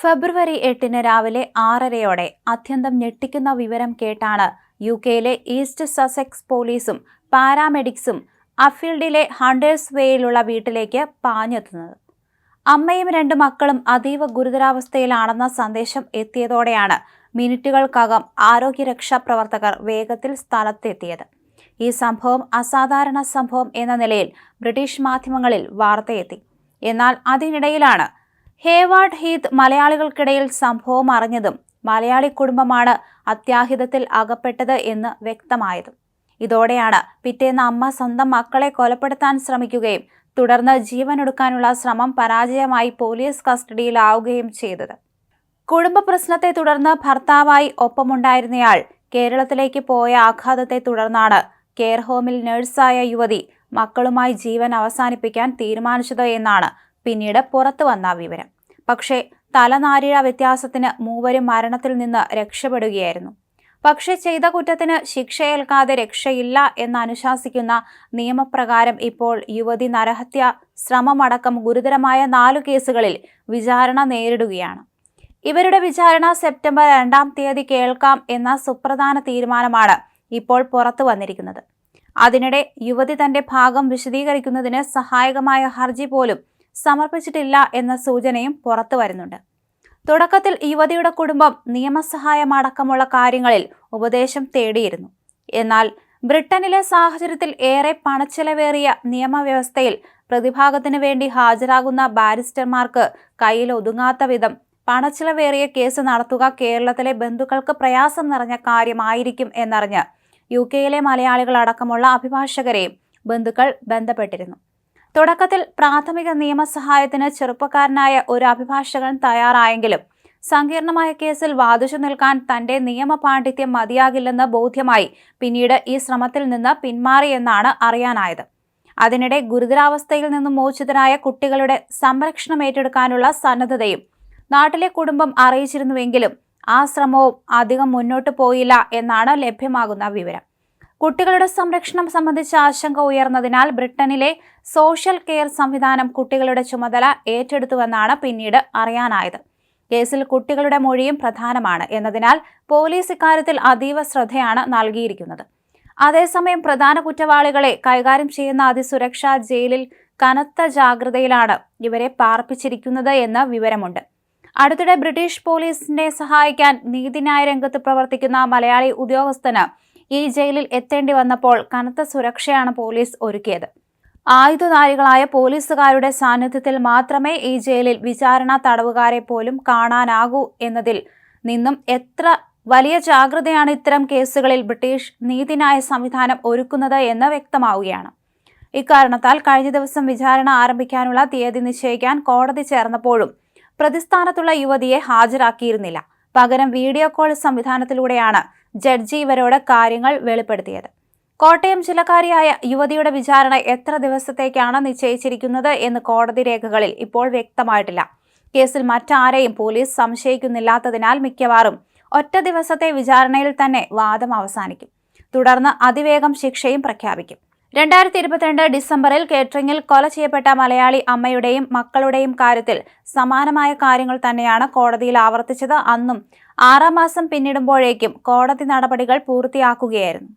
ഫെബ്രുവരി എട്ടിന് രാവിലെ ആറരയോടെ അത്യന്തം ഞെട്ടിക്കുന്ന വിവരം കേട്ടാണ് യു കെയിലെ ഈസ്റ്റ് സസെക്സ് പോലീസും പാരാമെഡിക്സും അഫീൽഡിലെ ഹണ്ടേഴ്സ് വേയിലുള്ള വീട്ടിലേക്ക് പാഞ്ഞെത്തുന്നത്. അമ്മയും രണ്ട് മക്കളും അതീവ ഗുരുതരാവസ്ഥയിലാണെന്ന സന്ദേശം എത്തിയതോടെയാണ് മിനിറ്റുകൾക്കകം ആരോഗ്യരക്ഷാ പ്രവർത്തകർ വേഗത്തിൽ സ്ഥലത്തെത്തിയത്. ഈ സംഭവം അസാധാരണ സംഭവം എന്ന നിലയിൽ ബ്രിട്ടീഷ് മാധ്യമങ്ങളിൽ വാർത്തയെത്തി. എന്നാൽ അതിനിടയിലാണ് ഹേവാർഡ് ഹീത്ത് മലയാളികൾക്കിടയിൽ സംഭവം അറിഞ്ഞതും മലയാളി കുടുംബമാണ് അത്യാഹിതത്തിൽ അകപ്പെട്ടത് എന്ന് വ്യക്തമായതും. ഇതോടെയാണ് പിറ്റേന്ന് അമ്മ സ്വന്തം മക്കളെ കൊലപ്പെടുത്താൻ ശ്രമിക്കുകയും തുടർന്ന് ജീവനൊടുക്കാനുള്ള ശ്രമം പരാജയമായി പോലീസ് കസ്റ്റഡിയിലാവുകയും ചെയ്തത്. കുടുംബ പ്രശ്നത്തെ തുടർന്ന് ഭർത്താവായി ഒപ്പമുണ്ടായിരുന്നയാൾ കേരളത്തിലേക്ക് പോയ ആഘാതത്തെ തുടർന്നാണ് കെയർ ഹോമിൽ നഴ്സായ യുവതി മക്കളുമായി ജീവൻ അവസാനിപ്പിക്കാൻ തീരുമാനിച്ചത് എന്നാണ് പിന്നീട് പുറത്തു വന്ന വിവരം. പക്ഷേ തലനാരിഴ വ്യത്യാസത്തിന് മൂവരും മരണത്തിൽ നിന്ന് രക്ഷപ്പെടുകയായിരുന്നു. പക്ഷേ ചെയ്ത കുറ്റത്തിന് ശിക്ഷയേൽക്കാതെ രക്ഷയില്ല എന്ന് അനുശാസിക്കുന്ന നിയമപ്രകാരം ഇപ്പോൾ യുവതി നരഹത്യ ശ്രമമടക്കം ഗുരുതരമായ നാലു കേസുകളിൽ വിചാരണ നേരിടുകയാണ്. ഇവരുടെ വിചാരണ സെപ്റ്റംബർ രണ്ടാം തീയതി കേൾക്കാം എന്ന സുപ്രധാന തീരുമാനമാണ് ഇപ്പോൾ പുറത്തു വന്നിരിക്കുന്നത്. അതിനിടെ യുവതി തന്റെ ഭാഗം വിശദീകരിക്കുന്നതിന് സഹായകമായ ഹർജി പോലും സമർപ്പിച്ചിട്ടില്ല എന്ന സൂചനയും പുറത്തു വരുന്നുണ്ട്. തുടക്കത്തിൽ യുവതിയുടെ കുടുംബം നിയമസഹായമടക്കമുള്ള കാര്യങ്ങളിൽ ഉപദേശം തേടിയിരുന്നു. എന്നാൽ ബ്രിട്ടനിലെ സാഹചര്യത്തിൽ ഏറെ പണച്ചെലവേറിയ നിയമവ്യവസ്ഥയിൽ പ്രതിഭാഗത്തിന് വേണ്ടി ഹാജരാകുന്ന ബാരിസ്റ്റർമാർക്ക് കയ്യിൽ ഒതുങ്ങാത്ത വിധം പണച്ചിലവേറിയ കേസ് നടത്തുക കേരളത്തിലെ ബന്ധുക്കൾക്ക് പ്രയാസം നിറഞ്ഞ കാര്യമായിരിക്കും എന്നറിഞ്ഞ് യു കെയിലെ മലയാളികളടക്കമുള്ള അഭിഭാഷകരെയും ബന്ധുക്കൾ ബന്ധപ്പെട്ടിരുന്നു. തുടക്കത്തിൽ പ്രാഥമിക നിയമസഹായത്തിന് ചെറുപ്പക്കാരനായ ഒരു അഭിഭാഷകൻ തയ്യാറായെങ്കിലും സങ്കീർണമായ കേസിൽ വാദിച്ചു നിൽക്കാൻ തന്റെ നിയമ പാണ്ഡിത്യം മതിയാകില്ലെന്ന് ബോധ്യമായി പിന്നീട് ഈ ശ്രമത്തിൽ നിന്ന് പിന്മാറിയെന്നാണ് അറിയാനായത്. അതിനിടെ ഗുരുതരാവസ്ഥയിൽ നിന്നും മോചിതരായ കുട്ടികളുടെ സംരക്ഷണം ഏറ്റെടുക്കാനുള്ള സന്നദ്ധതയും നാട്ടിലെ കുടുംബം അറിയിച്ചിരുന്നുവെങ്കിലും ആ ശ്രമവും അധികം മുന്നോട്ട് പോയില്ല എന്നാണ് ലഭ്യമാകുന്ന വിവരം. കുട്ടികളുടെ സംരക്ഷണം സംബന്ധിച്ച ആശങ്ക ഉയർന്നതിനാൽ ബ്രിട്ടനിലെ സോഷ്യൽ കെയർ സംവിധാനം കുട്ടികളുടെ ചുമതല ഏറ്റെടുത്തുവെന്നാണ് പിന്നീട് അറിയാനായത്. കേസിൽ കുട്ടികളുടെ മൊഴിയും പ്രധാനമാണ് എന്നതിനാൽ പോലീസ് ഇക്കാര്യത്തിൽ അതീവ ശ്രദ്ധയാണ് നൽകിയിരിക്കുന്നത്. അതേസമയം പ്രധാന കുറ്റവാളികളെ കൈകാര്യം ചെയ്യുന്ന അതിസുരക്ഷാ ജയിലിൽ കനത്ത ജാഗ്രതയിലാണ് ഇവരെ പാർപ്പിച്ചിരിക്കുന്നത് എന്ന് വിവരമുണ്ട്. അടുത്തിടെ ബ്രിട്ടീഷ് പോലീസിനെ സഹായിക്കാൻ നീതിന്യായ രംഗത്ത് പ്രവർത്തിക്കുന്ന മലയാളി ഉദ്യോഗസ്ഥന് ഈ ജയിലിൽ എത്തേണ്ടി വന്നപ്പോൾ കനത്ത സുരക്ഷയാണ് പോലീസ് ഒരുക്കിയത്. ആയുധധാരികളായ പോലീസുകാരുടെ സാന്നിധ്യത്തിൽ മാത്രമേ ഈ ജയിലിൽ വിചാരണ തടവുകാരെ പോലും കാണാനാകൂ എന്നതിൽ നിന്നും എത്ര വലിയ ജാഗ്രതയാണ് ഇത്തരം കേസുകളിൽ ബ്രിട്ടീഷ് നീതിന്യായ സംവിധാനം ഒരുക്കുന്നത് എന്ന് വ്യക്തമാവുകയാണ്. ഇക്കാരണത്താൽ കഴിഞ്ഞ ദിവസം വിചാരണ ആരംഭിക്കാനുള്ള തീയതി നിശ്ചയിക്കാൻ കോടതി ചേർന്നപ്പോഴും പ്രതിസ്ഥാനത്തുള്ള യുവതിയെ ഹാജരാക്കിയിരുന്നില്ല. പകരം വീഡിയോ കോൾ സംവിധാനത്തിലൂടെയാണ് ജഡ്ജി ഇവരോട് കാര്യങ്ങൾ വെളിപ്പെടുത്തിയത്. കോട്ടയം ജില്ലക്കാരിയായ യുവതിയുടെ വിചാരണ എത്ര ദിവസത്തേക്കാണ് നിശ്ചയിച്ചിരിക്കുന്നത് എന്ന് കോടതി രേഖകളിൽ ഇപ്പോൾ വ്യക്തമായിട്ടില്ല. കേസിൽ മറ്റാരെയും പോലീസ് സംശയിക്കുന്നില്ലാത്തതിനാൽ മിക്കവാറും ഒറ്റ ദിവസത്തെ വിചാരണയിൽ തന്നെ വാദം അവസാനിക്കും. തുടർന്ന് അതിവേഗം ശിക്ഷയും പ്രഖ്യാപിക്കും. രണ്ടായിരത്തി ഇരുപത്തിരണ്ട് ഡിസംബറിൽ കേറ്ററിംഗിൽ കൊല ചെയ്യപ്പെട്ട മലയാളി അമ്മയുടെയും മക്കളുടെയും കാര്യത്തിൽ സമാനമായ കാര്യങ്ങൾ തന്നെയാണ് കോടതിയിൽ ആവർത്തിച്ചത്. അന്നും ആറാം മാസം പിന്നിടുമ്പോഴേക്കും കോടതി നടപടികൾ പൂർത്തിയാക്കുകയായിരുന്നു.